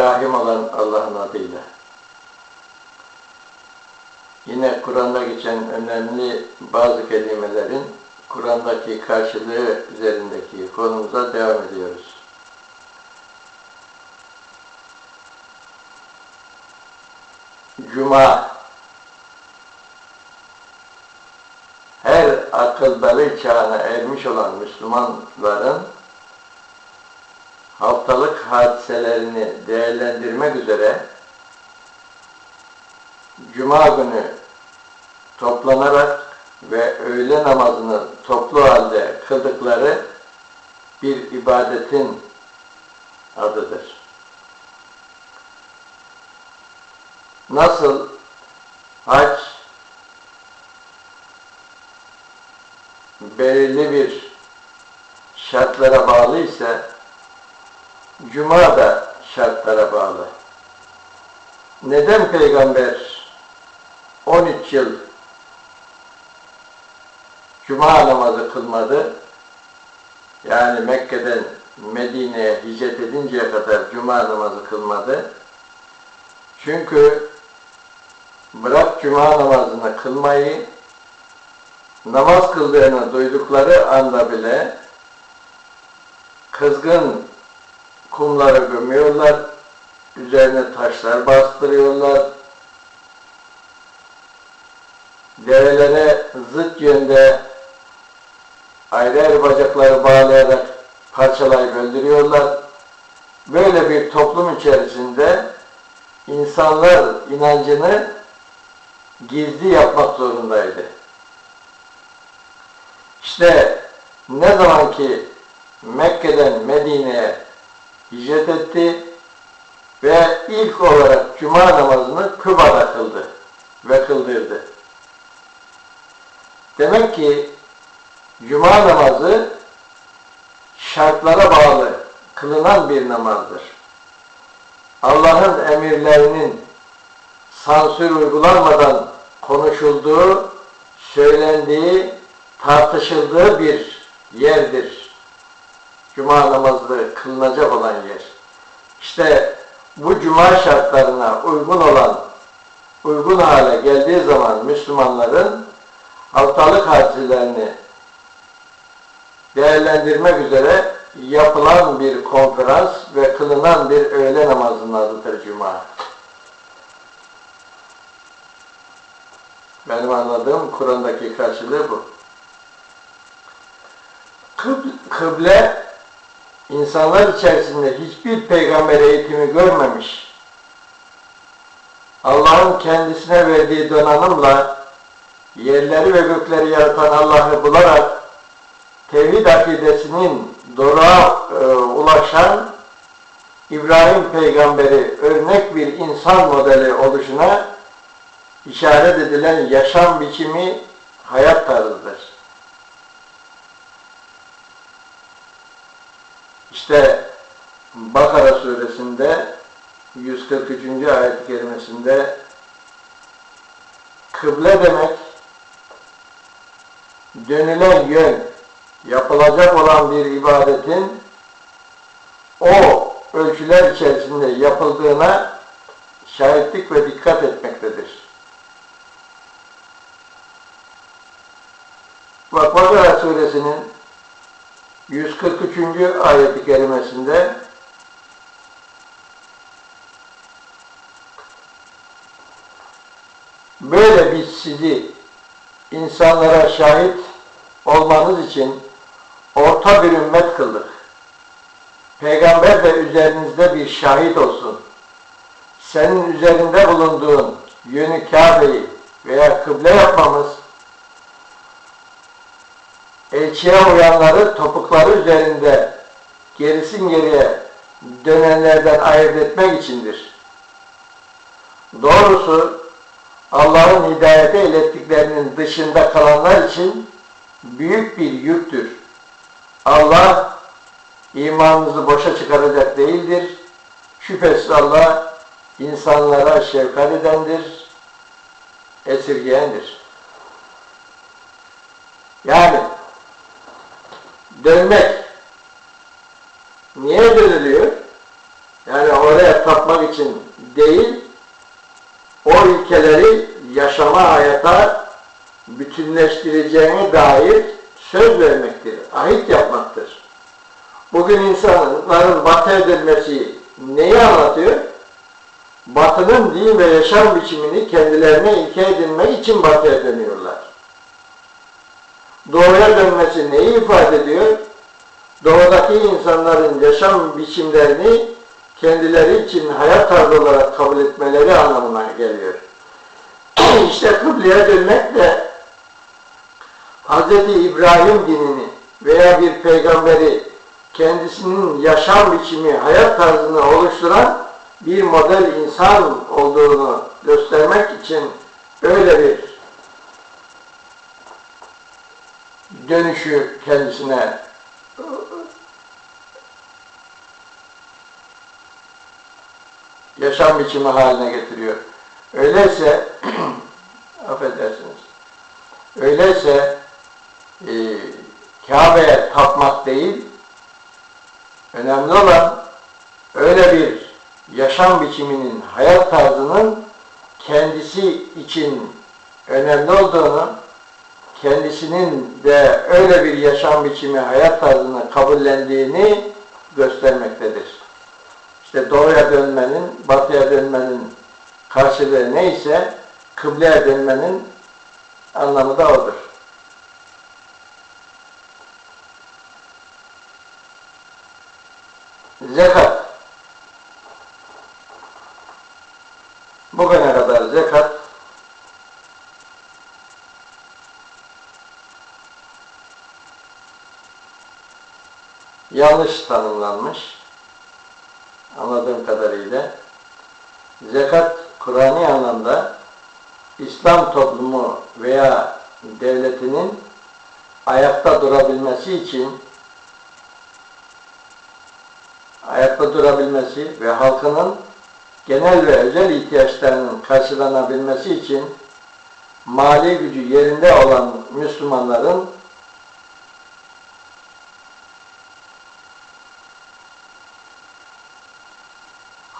Rahim olan Allah'ın adıyla. Yine Kur'an'da geçen önemli bazı kelimelerin Kur'an'daki karşılığı üzerindeki konumuza devam ediyoruz. Cuma her akılları çağına ermiş olan Müslümanların haftalık hadiselerini değerlendirmek üzere Cuma günü toplanarak ve öğle namazını toplu halde kıldıkları bir ibadetin adıdır. Nasıl hac belirli bir şartlara bağlı ise Cuma da şartlara bağlı. Neden Peygamber 13 yıl Cuma namazı kılmadı? Yani Mekke'den Medine'ye hicret edinceye kadar Cuma namazı kılmadı. Çünkü bırak Cuma namazını kılmayı, namaz kıldığını duydukları anda bile kızgın kumları gömüyorlar, üzerine taşlar bastırıyorlar, develere zıt yönde ayrı ayrı bacakları bağlayarak parçalayıp öldürüyorlar. Böyle bir toplum içerisinde insanlar inancını gizli yapmak zorundaydı. İşte ne zaman ki Mekke'den Medine'ye hicret etti ve ilk olarak Cuma namazını Küba'da kıldı ve kıldırdı. Demek ki Cuma namazı şartlara bağlı kılınan bir namazdır. Allah'ın emirlerinin sansür uygulanmadan konuşulduğu, söylendiği, tartışıldığı bir yerdir. Cuma namazı kılınacak olan yer. İşte bu cuma şartlarına uygun olan, uygun hale geldiği zaman Müslümanların haftalık hadiselerini değerlendirmek üzere yapılan bir konferans ve kılınan bir öğle namazının adıdır Cuma. Benim anladığım Kur'an'daki karşılığı bu. Kıble insanlar içerisinde hiçbir peygamber eğitimi görmemiş. Allah'ın kendisine verdiği donanımla yerleri ve gökleri yaratan Allah'ı bularak tevhid akidesinin doruğa e, ulaşan İbrahim peygamberi örnek bir insan modeli oluşuna işaret edilen yaşam biçimi hayat tarzıdır. İşte Bakara suresinde 143. ayet-i kıble demek dönülen yön, yapılacak olan bir ibadetin o ölçüler içerisinde yapıldığına şahitlik ve dikkat etmektedir. Bak Bakara suresinin 143. ayet-i kerimesinde böyle biz sizi insanlara şahit olmanız için orta bir ümmet kıldık. Peygamber de üzerinizde bir şahit olsun. Senin üzerinde bulunduğun yönü Kabe'yi veya kıble yapmamız elçiye uyanları topukları üzerinde gerisin geriye dönenlerden ayırt etmek içindir. Doğrusu Allah'ın hidayete ilettiklerinin dışında kalanlar için büyük bir yüktür. Allah imanınızı boşa çıkaracak değildir. Şüphesiz Allah insanlara şefkat edendir, esirgeyendir. Yani dönmek niye dönülüyor? Yani oraya tapmak için değil, o ilkeleri yaşama hayata bütünleştireceğine dair söz vermektir, ahit yapmaktır. Bugün insanların batı edilmesi neyi anlatıyor? Batının din ve yaşam biçimini kendilerine ilke edinmek için batıya dönüyorlar. Doğuya dönmesi neyi ifade ediyor? Doğudaki insanların yaşam biçimlerini kendileri için hayat tarzı olarak kabul etmeleri anlamına geliyor. işte kıbleye dönmek de Hz. İbrahim dinini veya bir peygamberi kendisinin yaşam biçimi, hayat tarzını oluşturan bir model insan olduğunu göstermek için öyle bir dönüşü kendisine yaşam biçimi haline getiriyor. Öyleyse affedersiniz. Öyleyse e, Kabe'ye tapmak değil, önemli olan öyle bir yaşam biçiminin, hayat tarzının kendisi için önemli olduğunu, kendisinin de öyle bir yaşam biçimi, hayat tarzını kabullendiğini göstermektedir. İşte doğuya dönmenin, batıya dönmenin karşılığı neyse, kıbleye dönmenin anlamı da odur. Zekat. Bugüne kadar zekat yanlış tanımlanmış. Anladığım kadarıyla. Zekat Kur'an'i anlamda İslam toplumu veya devletinin ayakta durabilmesi için ayakta durabilmesi ve halkının genel ve özel ihtiyaçlarının karşılanabilmesi için mali gücü yerinde olan Müslümanların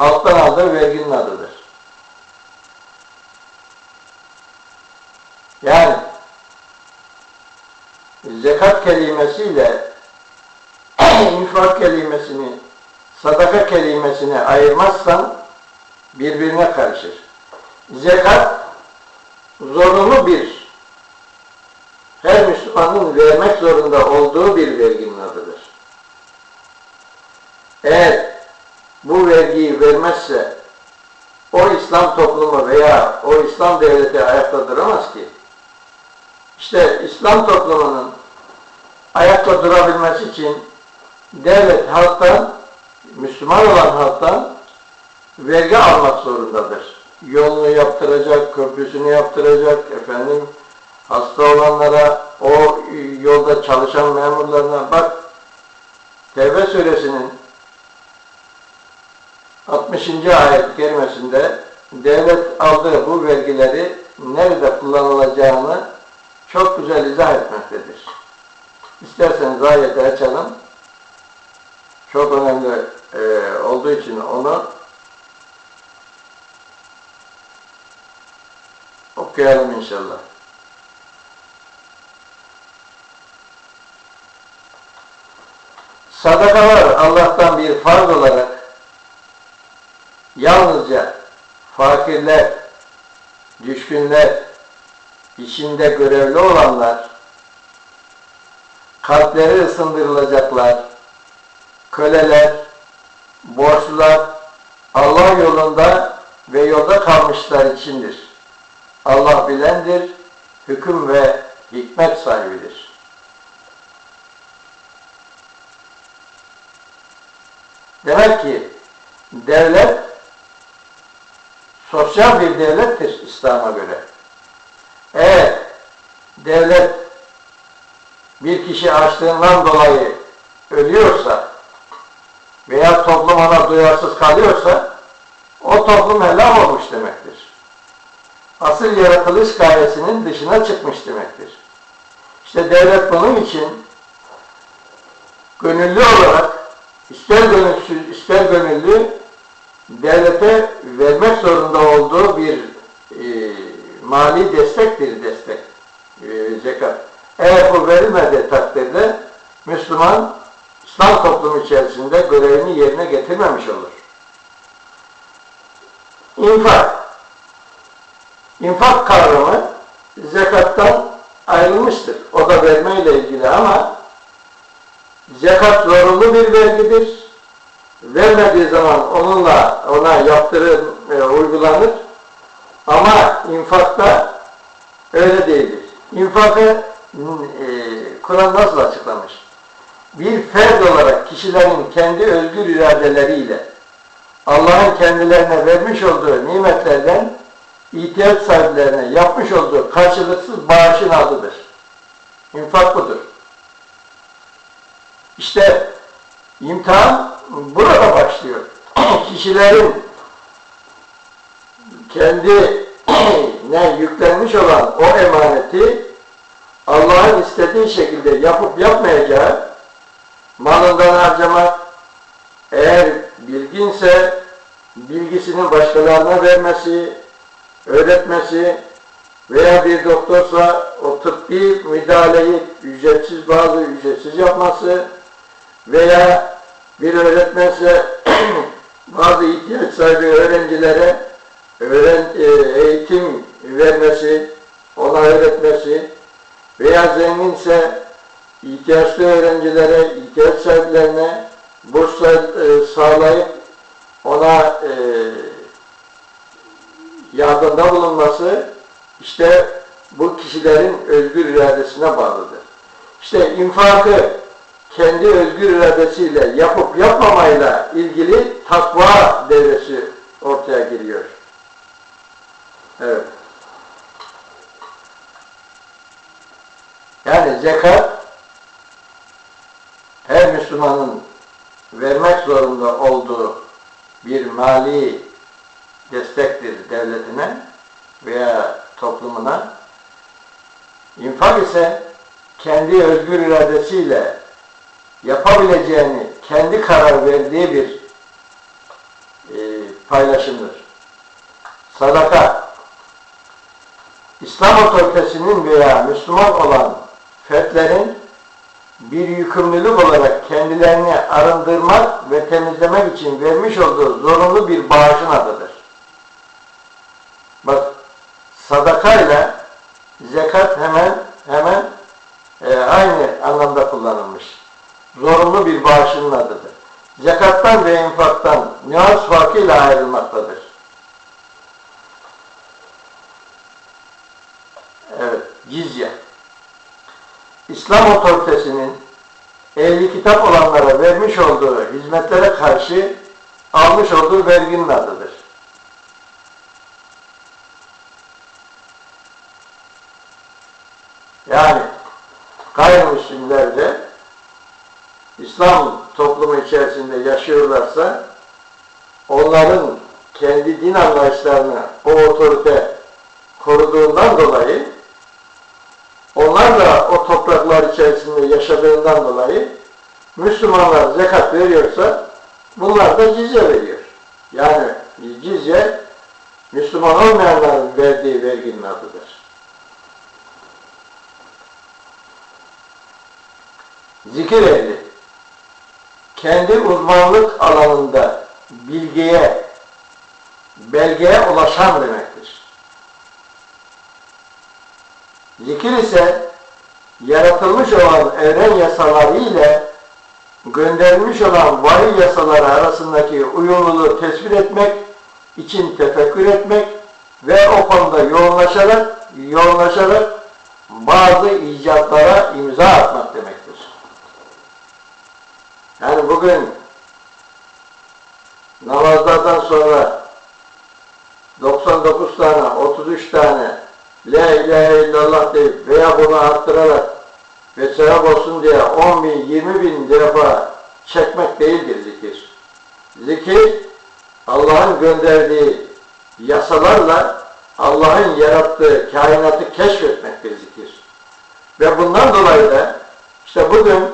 halktan aldığı verginin adıdır. Yani zekat kelimesiyle infak kelimesini, sadaka kelimesini ayırmazsan birbirine karışır. Zekat zorunlu bir her Müslümanın vermek zorunda olduğu bir verginin adıdır. Eğer bu vergiyi vermezse o İslam toplumu veya o İslam devleti ayakta duramaz ki. İşte İslam toplumunun ayakta durabilmesi için devlet halktan, Müslüman olan halktan vergi almak zorundadır. Yolunu yaptıracak, köprüsünü yaptıracak, efendim hasta olanlara, o yolda çalışan memurlarına bak Tevbe suresinin 60. ayet kerimesinde devlet aldığı bu vergileri nerede kullanılacağını çok güzel izah etmektedir. İsterseniz ayeti açalım. Çok önemli e, olduğu için onu okuyalım inşallah. Sadakalar Allah'tan bir farz olarak yalnızca fakirler, düşkünler, içinde görevli olanlar, kalpleri ısındırılacaklar, köleler, borçlular, Allah yolunda ve yolda kalmışlar içindir. Allah bilendir, hüküm ve hikmet sahibidir. Demek ki devlet sosyal bir devlettir İslam'a göre. Eğer devlet bir kişi açlığından dolayı ölüyorsa veya toplum ona duyarsız kalıyorsa o toplum helal olmuş demektir. Asıl yaratılış gayesinin dışına çıkmış demektir. İşte devlet bunun için gönüllü olarak ister gönüllü, ister gönüllü devlete vermek zorunda olduğu bir e, mali destektir destek. E, zekat. Eğer bu verilmediği takdirde Müslüman İslam toplumu içerisinde görevini yerine getirmemiş olur. İnfak. İnfak kavramı zekattan ayrılmıştır. O da vermeyle ilgili ama zekat zorunlu bir vergidir. Vermediği zaman onunla ona yaptırım e, uygulanır. Ama infakta öyle değildir. İnfakı e, Kur'an nasıl açıklamış? Bir ferd olarak kişilerin kendi özgür iradeleriyle Allah'ın kendilerine vermiş olduğu nimetlerden ihtiyaç sahiplerine yapmış olduğu karşılıksız bağışın adıdır. İnfak budur. İşte imtihan burada başlıyor. Kişilerin kendi ne yüklenmiş olan o emaneti Allah'ın istediği şekilde yapıp yapmayacağı malından harcamak, eğer bilginse bilgisini başkalarına vermesi, öğretmesi veya bir doktorsa o tıbbi müdahaleyi ücretsiz bazı ücretsiz yapması veya bir öğretmense bazı ihtiyaç sahibi öğrencilere öğren, e, eğitim vermesi, ona öğretmesi veya zenginse ihtiyaçlı öğrencilere, ihtiyaç sahiplerine bursla e, sağlayıp ona e, yardımda bulunması işte bu kişilerin özgür iradesine bağlıdır. İşte infakı kendi özgür iradesiyle yapıp yapmamayla ilgili takva devresi ortaya giriyor. Evet. Yani zekat her Müslümanın vermek zorunda olduğu bir mali destektir devletine veya toplumuna. İnfak ise kendi özgür iradesiyle yapabileceğini kendi karar verdiği bir e, paylaşımdır. Sadaka İslam otoritesinin veya Müslüman olan fertlerin bir yükümlülük olarak kendilerini arındırmak ve temizlemek için vermiş olduğu zorunlu bir bağışın adıdır. Bak sadaka ile zekat hemen e, aynı anlamda kullanılmış. Zorunlu bir bağışın adıdır. Zekattan ve infaktan nüans farkıyla ayrılmaktadır. Evet, cizye. İslam otoritesinin ehli kitap olanlara vermiş olduğu hizmetlere karşı almış olduğu verginin adıdır. Yani gayrimüslimler de İslam toplumu içerisinde yaşıyorlarsa onların kendi din anlayışlarını o otorite koruduğundan dolayı onlar da o topraklar içerisinde yaşadığından dolayı Müslümanlar zekat veriyorsa bunlar da cizye veriyor. Yani cizye Müslüman olmayanların verdiği verginin adıdır. Zikir ehli kendi uzmanlık alanında bilgiye, belgeye ulaşan demektir. Zikir ise yaratılmış olan evren yasaları ile gönderilmiş olan vahiy yasaları arasındaki uyumluluğu tespit etmek için tefekkür etmek ve o konuda yoğunlaşarak yoğunlaşarak bazı icatlara imza atmak demektir. Yani bugün namazlardan sonra 99 tane, 33 tane La ilahe illallah deyip veya bunu arttırarak ve sevap olsun diye 10 bin, 20 bin defa çekmek değildir zikir. Zikir Allah'ın gönderdiği yasalarla Allah'ın yarattığı kainatı keşfetmektir zikir. Ve bundan dolayı da işte bugün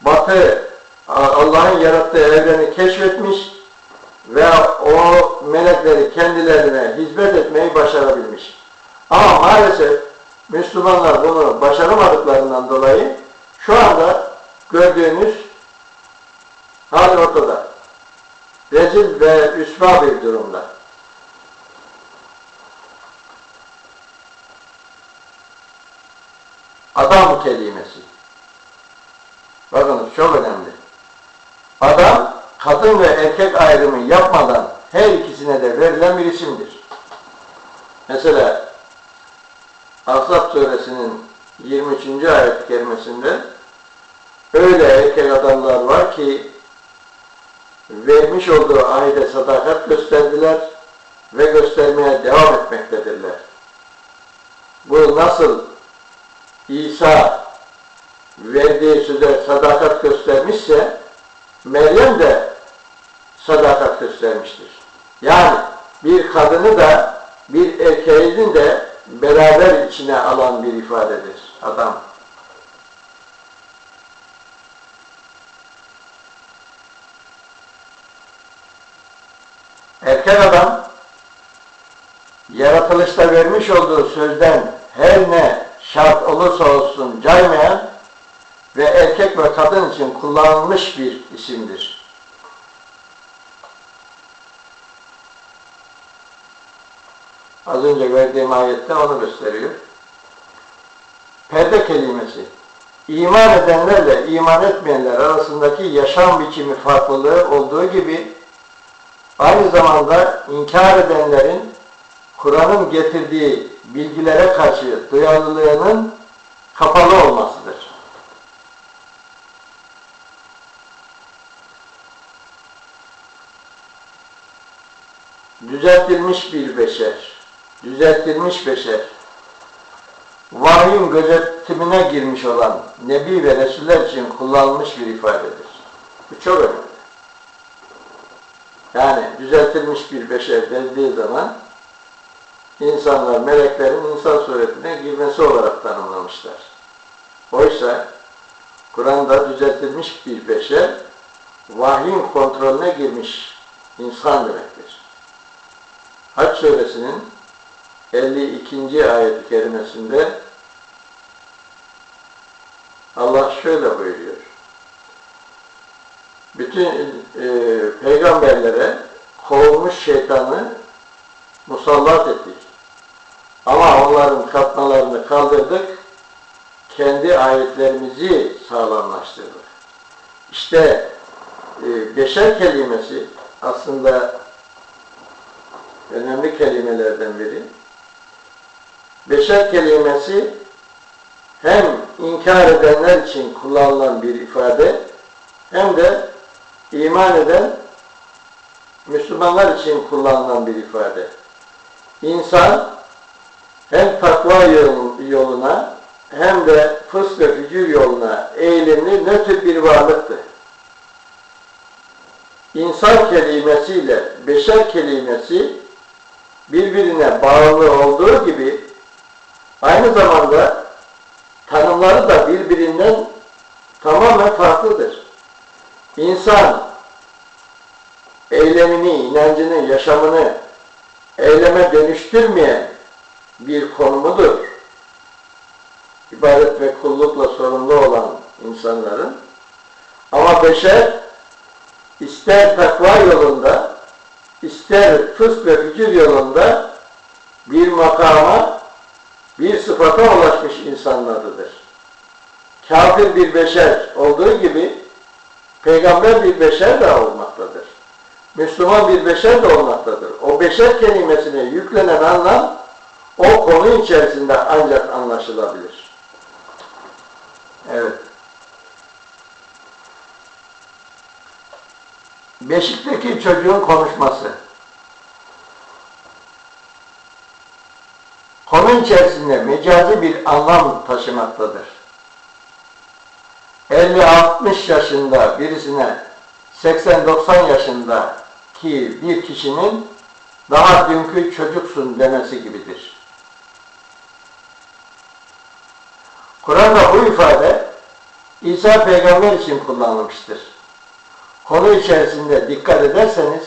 Batı Allah'ın yarattığı evreni keşfetmiş ve o melekleri kendilerine hizmet etmeyi başarabilmiş. Ama maalesef Müslümanlar bunu başaramadıklarından dolayı şu anda gördüğünüz hal ortada. Rezil ve üsva bir durumda. Adam kelimesi. Bakınız çok önemli. Kadın ve erkek ayrımı yapmadan her ikisine de verilen bir isimdir. Mesela Ahzab suresinin 23. ayet-i kerimesinde öyle erkek adamlar var ki vermiş olduğu ahide sadakat gösterdiler ve göstermeye devam etmektedirler. Bu nasıl İsa verdiği söze sadakat göstermişse Meryem de sadakat göstermiştir. Yani bir kadını da bir erkeğin de beraber içine alan bir ifadedir adam. Erkek adam yaratılışta vermiş olduğu sözden her ne şart olursa olsun caymayan ve erkek ve kadın için kullanılmış bir isimdir. Az önce verdiğim ayette onu gösteriyor. Perde kelimesi. İman edenlerle iman etmeyenler arasındaki yaşam biçimi farklılığı olduğu gibi aynı zamanda inkar edenlerin Kur'an'ın getirdiği bilgilere karşı duyarlılığının kapalı olmasıdır. Düzeltilmiş bir beşer, düzeltilmiş beşer, vahyin gözetimine girmiş olan Nebi ve Resuller için kullanılmış bir ifadedir. Bu çok önemli. Yani düzeltilmiş bir beşer dendiği zaman insanlar meleklerin insan suretine girmesi olarak tanımlamışlar. Oysa Kur'an'da düzeltilmiş bir beşer vahyin kontrolüne girmiş insan demektir. Haç suresinin 52. ayet-i kerimesinde Allah şöyle buyuruyor. Bütün e, peygamberlere kovulmuş şeytanı musallat ettik. Ama onların katmalarını kaldırdık, kendi ayetlerimizi sağlamlaştırdık. İşte e, beşer kelimesi aslında önemli kelimelerden biri. Beşer kelimesi hem inkar edenler için kullanılan bir ifade hem de iman eden Müslümanlar için kullanılan bir ifade. İnsan hem takva yoluna hem de fısk ve fücur yoluna eğilimli nötr bir varlıktır. İnsan kelimesiyle beşer kelimesi birbirine bağlı olduğu gibi aynı zamanda tanımları da birbirinden tamamen farklıdır. İnsan eylemini, inancını, yaşamını eyleme dönüştürmeyen bir konumudur. İbadet ve kullukla sorumlu olan insanların. Ama beşer ister takva yolunda, ister fısk ve fikir yolunda bir makama, bir sıfata ulaşmış insanlarıdır. Kafir bir beşer olduğu gibi peygamber bir beşer de olmaktadır. Müslüman bir beşer de olmaktadır. O beşer kelimesine yüklenen anlam o konu içerisinde ancak anlaşılabilir. Evet. Beşikteki çocuğun konuşması. Konu içerisinde mecazi bir anlam taşımaktadır. 50-60 yaşında birisine 80-90 yaşındaki bir kişinin daha dünkü çocuksun demesi gibidir. Kur'an'da bu ifade İsa peygamber için kullanılmıştır. Konu içerisinde dikkat ederseniz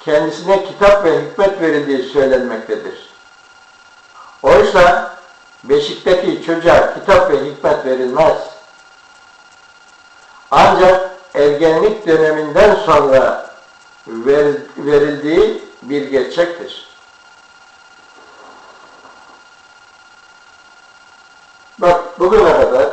kendisine kitap ve hikmet verildiği söylenmektedir. Oysa beşikteki çocuğa kitap ve hikmet verilmez. Ancak ergenlik döneminden sonra ver- verildiği bir gerçektir. Bak bugüne kadar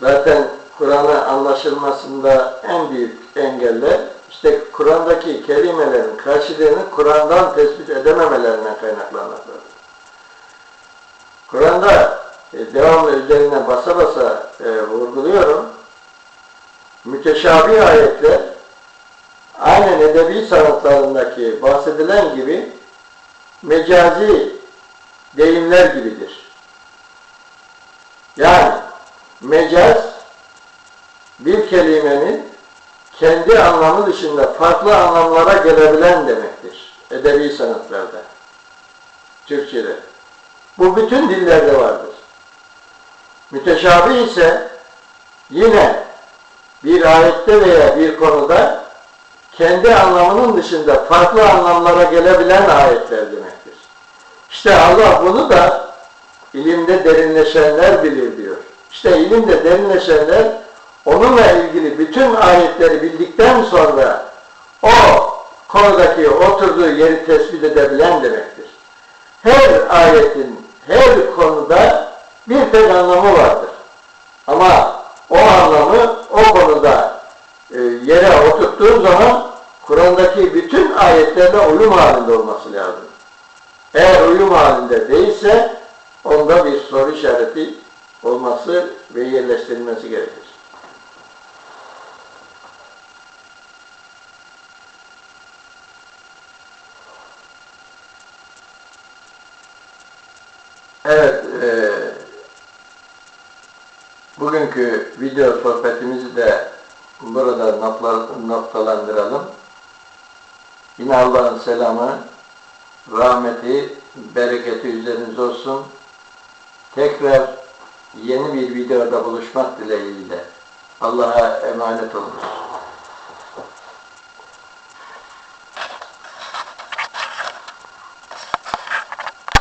zaten Kur'an'ı anlaşılmasında en büyük engeller işte Kur'an'daki kelimelerin karşılığını Kur'an'dan tespit edememelerinden kaynaklanmaktadır. Kur'an'da e, devamlı üzerine basa basa e, vurguluyorum. Müteşabih ayetler aynen edebi sanatlarındaki bahsedilen gibi mecazi deyimler gibidir. Yani mecaz bir kelimenin kendi anlamı dışında farklı anlamlara gelebilen demektir. Edebi sanatlarda. Türkçe'de. Bu bütün dillerde vardır. Müteşabih ise yine bir ayette veya bir konuda kendi anlamının dışında farklı anlamlara gelebilen ayetler demektir. İşte Allah bunu da ilimde derinleşenler bilir diyor. İşte ilimde derinleşenler onunla ilgili bütün ayetleri bildikten sonra o konudaki oturduğu yeri tespit edebilen demektir. Her ayetin her konuda bir tek anlamı vardır. Ama o anlamı o konuda e, yere oturttuğun zaman Kur'an'daki bütün ayetlerle uyum halinde olması lazım. Eğer uyum halinde değilse onda bir soru işareti olması ve yerleştirilmesi gerekir. Evet, e, bugünkü video sohbetimizi de burada nokta- noktalandıralım. Yine Allah'ın selamı, rahmeti, bereketi üzerinize olsun. Tekrar yeni bir videoda buluşmak dileğiyle. Allah'a emanet olunuz.